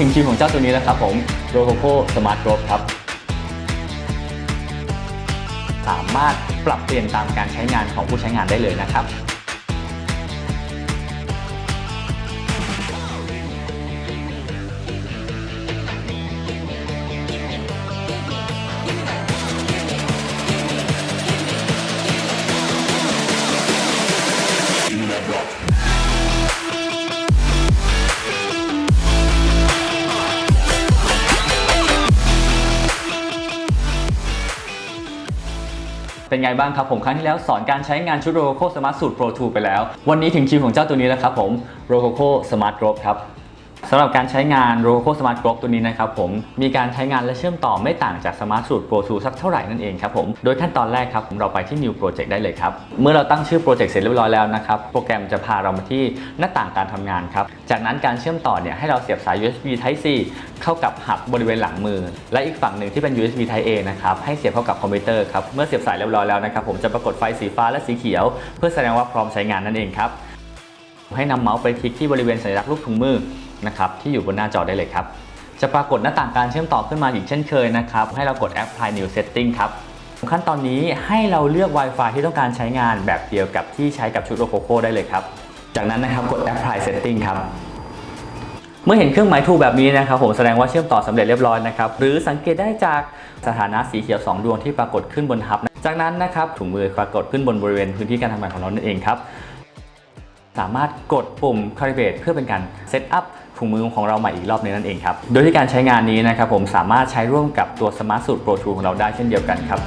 ถึงคิวของเจ้าตัวนี้แล้วครับผม r o c o c o Smart Drop ครับ สามารถปรับเปลี่ยนตามการใช้งานของผู้ใช้งานได้เลยนะครับ เป็นไงบ้างครับผมครั้งที่แล้วสอนการใช้งานชุด Rococo Smart Suite Pro 2ไปแล้ว วันนี้ถึงคิวของเจ้าตัวนี้แล้วครับผม Rococo Smart Drop ครับ สำหรับการใช้งาน r o c o Smart Drop ตัวนี้นะครับผมมีการใช้งานและเชื่อมต่อไม่ต่างจาก Smart Suite Pro 2สักเท่าไหร่นั่นเองครับผมโดยขั้นตอนแรกครับเราไปที่ New Project ได้เลยครับ เมื่อเราตั้งชื่อโปรเจกต์เสร็จเรียบร้อยแล้วนะครับ โปรแกรมจะพาเรามาที่หน้าต่างการทำงานครับ จากนั้นการเชื่อมต่อเนี่ยให้เราเสียบสาย USB Type C เข้ากับหับบริเวณหลังมือ และอีกฝั่งหนึ่งที่เป็น USB Type A นะครับให้เสียบเข้ากับคอมพิวเตอร์ครับเมื่อเสียบสายเรียบร้อยแล้วนะครับผมจะปรากฏไฟสีฟ้าและสีเขียว เพื่อแสดงว่าพร้อมใช้งานนั่นเองครับให้นำเมาส์ไปคลิกที่บริเวณสัญลักษณ์รูปถุงมือ นะครับที่อยู่บนหน้าจอได้เลยครับ จะปรากฏหน้าต่างการเชื่อมต่อขึ้นมาอีกเช่นเคยนะครับ ให้เรากด Apply New Setting ครับขั้นตอนนี้ให้เราเลือก Wi-Fi ที่ต้องการใช้งานแบบเดียวกับที่ใช้กับชุด Rococo ได้เลยครับ จากนั้นนะครับกด Apply Setting ครับเมื่อเห็นเครื่องหมายถูกแบบนี้นะครับผมแสดงว่าเชื่อมต่อสำเร็จเรียบร้อยนะครับหรือสังเกตได้จากสถานะสีเขียว 2 ดวงที่ปรากฏขึ้นบนฮับ จากนั้นนะครับถุงมือปรากฏขึ้นบนบริเวณพื้นที่การทำงานของเรานั่นเองครับ สามารถกดปุ่ม Calibrate เพื่อเป็นการเซตอัพ ถุงมือของเราใหม่อีกรอบหนึงนั่นเองครับ โดยที่การใช้งานนี้นะครับผมสามารถใช้ร่วมกับตัว Smart Suite Pro 2ของเราได้เช่นเดียวกันครับ